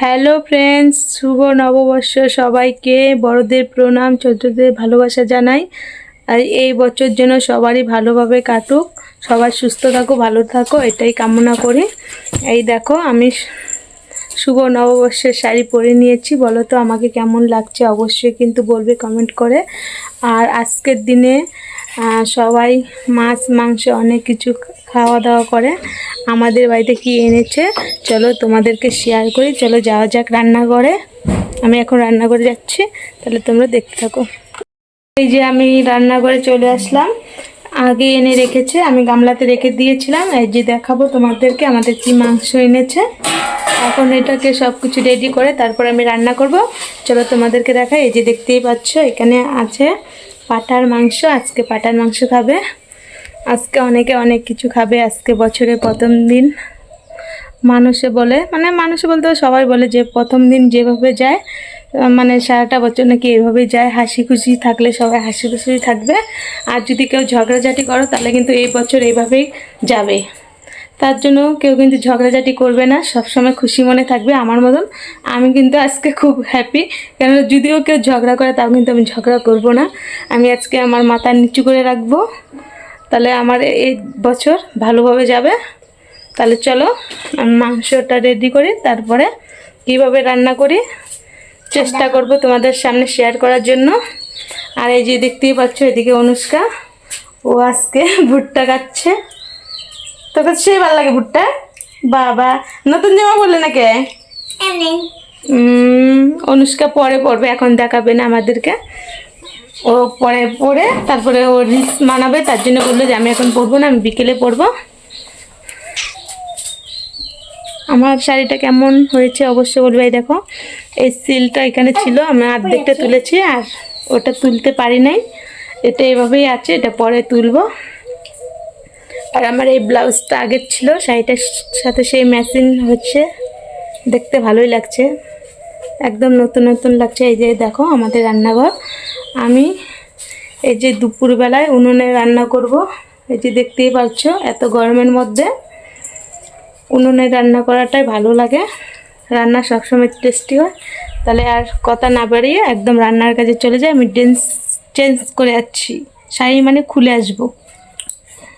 Hello friends শুভ নববর্ষ সবাইকে। বড়দের প্রণাম, ছোটদের ভালোবাসা জানাই। আর এই বছর যেন সবারই ভালোভাবে কাটুক। সবাই সুস্থ থাকো, ভালো থাকো, এটাই কামনা করি। এই দেখো, আমি শুভ নববর্ষের শাড়ি পরে নিয়েছি। বলো তো, আমাকে কেমন লাগছে? অবশ্যই কিন্তু বলবে কমেন্ট করে। আর আজকের দিনে সবাই মাছ, মাংস অনেক কিছু খাওয়া দাওয়া করে, আমাদের বাড়িতে কি এনেছে, চলো তোমাদেরকে শেয়ার করি, চলো যাওয়া যাক রান্নাঘরে। আমি এখন রান্নাঘরে যাচ্ছি, তাহলে তোমরা দেখতে থাকো। এই যে আমি রান্নাঘরে চলে আসলাম, আগে এনে রেখেছে, আমি গামলাতে রেখে দিয়েছিলাম, এই যে দেখাবো তোমাদেরকে, আমাদের কি মাংস এনেছে। এখন এটাকে সব কিছু রেডি করে তারপর আমি রান্না করব। চলো তোমাদেরকে দেখাই, এই যে দেখতেই পাচ্ছ, এখানে আছে পাটার মাংস, আজকে পাটার মাংস খাবে। আজকে অনেকে অনেক কিছু খাবে, আজকে বছরের প্রথম দিন। মানুষে বলে মানে মানুষে বলতে সবাই বলে যে প্রথম দিন যেভাবে যায় মানে সারাটা বছর নাকি এইভাবেই যায়। হাসি খুশি থাকলে সবাই হাসি খুশি থাকবে। আর যদি কেউ ঝগড়াঝাটি করো, তাহলে কিন্তু এই বছর এইভাবেই যাবে। তার জন্য কেউ কিন্তু ঝগড়াঝাটি করবে না, সবসময় খুশি মনে থাকবে আমার মতন। আমি কিন্তু আজকে খুব হ্যাপি কেন যদিও কেউ ঝগড়া করে, তাও কিন্তু আমি ঝগড়া করব না। আমি আজকে আমার মাথা নিচু করে রাখব। তাহলে আমার এই বছর ভালোভাবে যাবে। তাহলে চলো আমি মাংসটা রেডি করি তারপরে কীভাবে রান্না করি চেষ্টা করব তোমাদের সামনে শেয়ার করার জন্য। আর এই যে দেখতেই পাচ্ছ এদিকে অনুষ্কা ও আজকে ভুট্টা কাটছে। তোকে সেই ভালো লাগে ভুট্টা? বাবা নতুন জামা বললে না কে? অনুষ্কা পরে পড়বে এখন দেখাবে না আমাদেরকে। ও পরে পরে তারপরে ও রিলস মানাবে তার জন্য বলল যে আমি এখন পড়ব না আমি বিকেলে পড়ব। আমার শাড়িটা কেমন হয়েছে অবশ্যই বলবে এই দেখো এই সিলটা এখানে ছিল আমি অর্ধেকটা তুলেছি আর ওটা তুলতে পারি নাই। এটা এভাবেই আছে এটা পরে তুলবো। আর আমার এই ব্লাউজটা আগের ছিল শাড়িটার সাথে সেই ম্যাচিং হচ্ছে। দেখতে ভালোই লাগছে। একদম নতুন নতুন লাগছে এই যে দেখো আমাদের রান্নাঘর। আমি এই যে দুপুরবেলায় উনুনে রান্না করব। এই যে দেখতেই পাচ্ছ, এত গরমের মধ্যে উনুনে রান্না করাটাই ভালো লাগে। রান্না সবসময় টেস্টি হয়। তাহলে আর কথা না বাড়িয়ে একদম রান্নার কাজে চলে যাই। আমি ডেন্স চেঞ্জ করে যাচ্ছি। শাড়ি মানে খুলে আসব।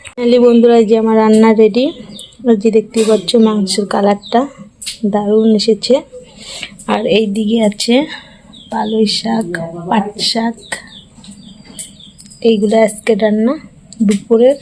ফাইনালি বন্ধুরা যে আমার রান্না রেডি যে দেখতেই পাচ্ছ, মাংসের কালারটা দারুণ এসেছে। আর এই দিকে আছে পালই শাক পাট শাক। এইগুলো আজকে রান্না দুপুরের।